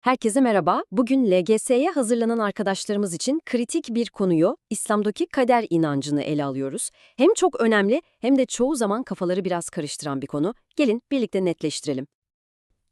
Herkese merhaba. Bugün LGS'ye hazırlanan arkadaşlarımız için kritik bir konuyu, İslam'daki kader inancını ele alıyoruz. Hem çok önemli hem de çoğu zaman kafaları biraz karıştıran bir konu. Gelin birlikte netleştirelim.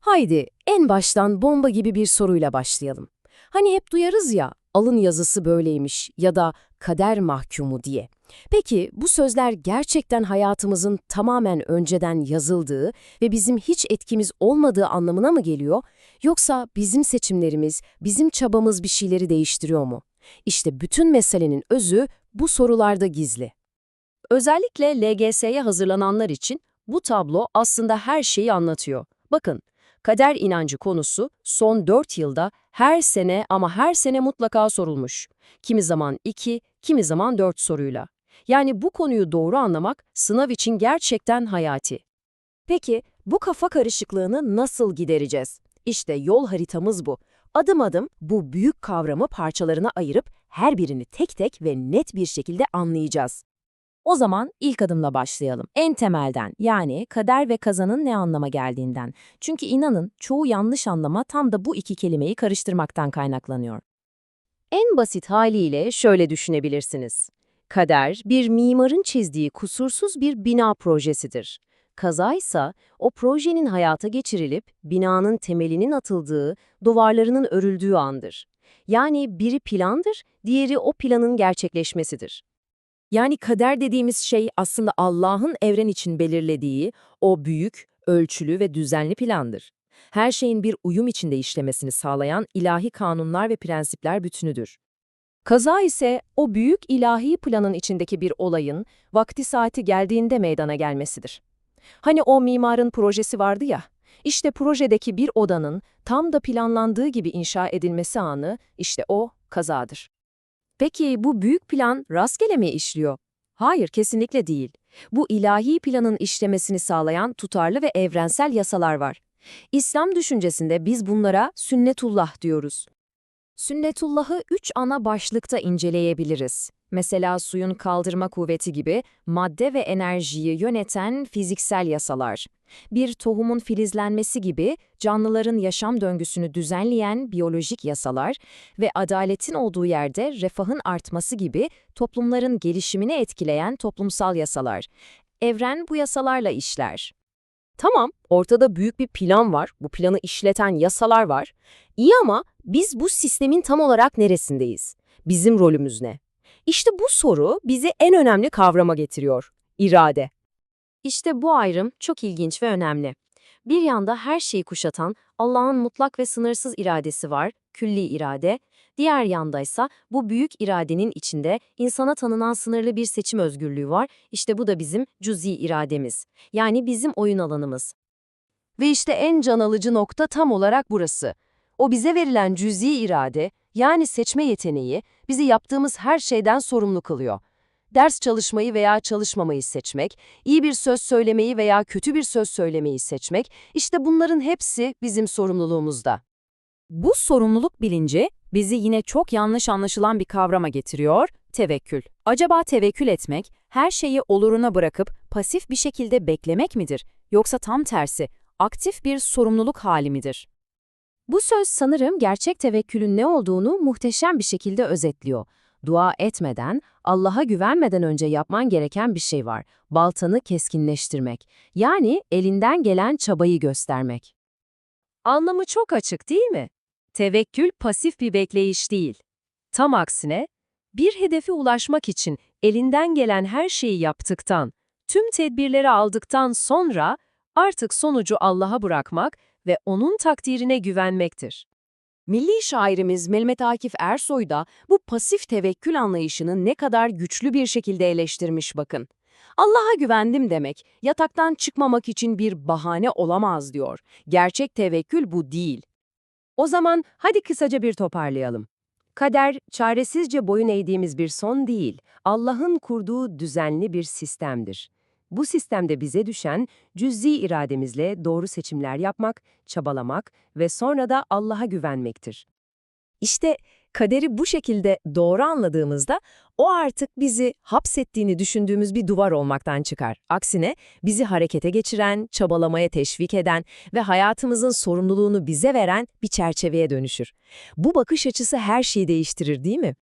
Haydi en baştan bomba gibi bir soruyla başlayalım. Hani hep duyarız ya, alın yazısı böyleymiş ya da kader mahkumu diye. Peki bu sözler gerçekten hayatımızın tamamen önceden yazıldığı ve bizim hiç etkimiz olmadığı anlamına mı geliyor? Yoksa bizim seçimlerimiz, bizim çabamız bir şeyleri değiştiriyor mu? İşte bütün meselenin özü bu sorularda gizli. Özellikle LGS'ye hazırlananlar için bu tablo aslında her şeyi anlatıyor. Bakın, kader inancı konusu son 4 yılda her sene ama her sene mutlaka sorulmuş. Kimi zaman 2, kimi zaman 4 soruyla. Yani bu konuyu doğru anlamak sınav için gerçekten hayati. Peki bu kafa karışıklığını nasıl gidereceğiz? İşte yol haritamız bu. Adım adım bu büyük kavramı parçalarına ayırıp her birini tek tek ve net bir şekilde anlayacağız. O zaman ilk adımla başlayalım. En temelden yani kader ve kazanın ne anlama geldiğinden. Çünkü inanın çoğu yanlış anlama tam da bu iki kelimeyi karıştırmaktan kaynaklanıyor. En basit haliyle şöyle düşünebilirsiniz. Kader, bir mimarın çizdiği kusursuz bir bina projesidir. Kaza ise o projenin hayata geçirilip binanın temelinin atıldığı, duvarlarının örüldüğü andır. Yani biri plandır, diğeri o planın gerçekleşmesidir. Yani kader dediğimiz şey aslında Allah'ın evren için belirlediği o büyük, ölçülü ve düzenli plandır. Her şeyin bir uyum içinde işlemesini sağlayan ilahi kanunlar ve prensipler bütünüdür. Kaza ise o büyük ilahi planın içindeki bir olayın vakti saati geldiğinde meydana gelmesidir. Hani o mimarın projesi vardı ya, işte projedeki bir odanın tam da planlandığı gibi inşa edilmesi anı, işte o kazadır. Peki bu büyük plan rastgele mi işliyor? Hayır, kesinlikle değil. Bu ilahi planın işlemesini sağlayan tutarlı ve evrensel yasalar var. İslam düşüncesinde biz bunlara sünnetullah diyoruz. Sünnetullah'ı üç ana başlıkta inceleyebiliriz. Mesela suyun kaldırma kuvveti gibi madde ve enerjiyi yöneten fiziksel yasalar. Bir tohumun filizlenmesi gibi canlıların yaşam döngüsünü düzenleyen biyolojik yasalar ve adaletin olduğu yerde refahın artması gibi toplumların gelişimini etkileyen toplumsal yasalar. Evren bu yasalarla işler. Tamam, ortada büyük bir plan var, bu planı işleten yasalar var. İyi ama biz bu sistemin tam olarak neresindeyiz? Bizim rolümüz ne? İşte bu soru bizi en önemli kavrama getiriyor. İrade. İşte bu ayrım çok ilginç ve önemli. Bir yanda her şeyi kuşatan Allah'ın mutlak ve sınırsız iradesi var, külli irade. Diğer yandaysa bu büyük iradenin içinde insana tanınan sınırlı bir seçim özgürlüğü var. İşte bu da bizim cüz'i irademiz. Yani bizim oyun alanımız. Ve işte en can alıcı nokta tam olarak burası. O bize verilen cüz'i irade, yani seçme yeteneği, bizi yaptığımız her şeyden sorumlu kılıyor. Ders çalışmayı veya çalışmamayı seçmek, iyi bir söz söylemeyi veya kötü bir söz söylemeyi seçmek, işte bunların hepsi bizim sorumluluğumuzda. Bu sorumluluk bilinci bizi yine çok yanlış anlaşılan bir kavrama getiriyor, tevekkül. Acaba tevekkül etmek, her şeyi oluruna bırakıp pasif bir şekilde beklemek midir? Yoksa tam tersi, aktif bir sorumluluk hali midir? Bu söz sanırım gerçek tevekkülün ne olduğunu muhteşem bir şekilde özetliyor. Dua etmeden, Allah'a güvenmeden önce yapman gereken bir şey var. Baltanı keskinleştirmek. Yani elinden gelen çabayı göstermek. Anlamı çok açık değil mi? Tevekkül pasif bir bekleyiş değil. Tam aksine, bir hedefe ulaşmak için elinden gelen her şeyi yaptıktan, tüm tedbirleri aldıktan sonra artık sonucu Allah'a bırakmak ve onun takdirine güvenmektir. Milli şairimiz Mehmet Akif Ersoy da bu pasif tevekkül anlayışını ne kadar güçlü bir şekilde eleştirmiş bakın. Allah'a güvendim demek, yataktan çıkmamak için bir bahane olamaz diyor. Gerçek tevekkül bu değil. O zaman hadi kısaca bir toparlayalım. Kader, çaresizce boyun eğdiğimiz bir son değil, Allah'ın kurduğu düzenli bir sistemdir. Bu sistemde bize düşen cüz'i irademizle doğru seçimler yapmak, çabalamak ve sonra da Allah'a güvenmektir. İşte kaderi bu şekilde doğru anladığımızda o artık bizi hapsettiğini düşündüğümüz bir duvar olmaktan çıkar. Aksine bizi harekete geçiren, çabalamaya teşvik eden ve hayatımızın sorumluluğunu bize veren bir çerçeveye dönüşür. Bu bakış açısı her şeyi değiştirir değil mi?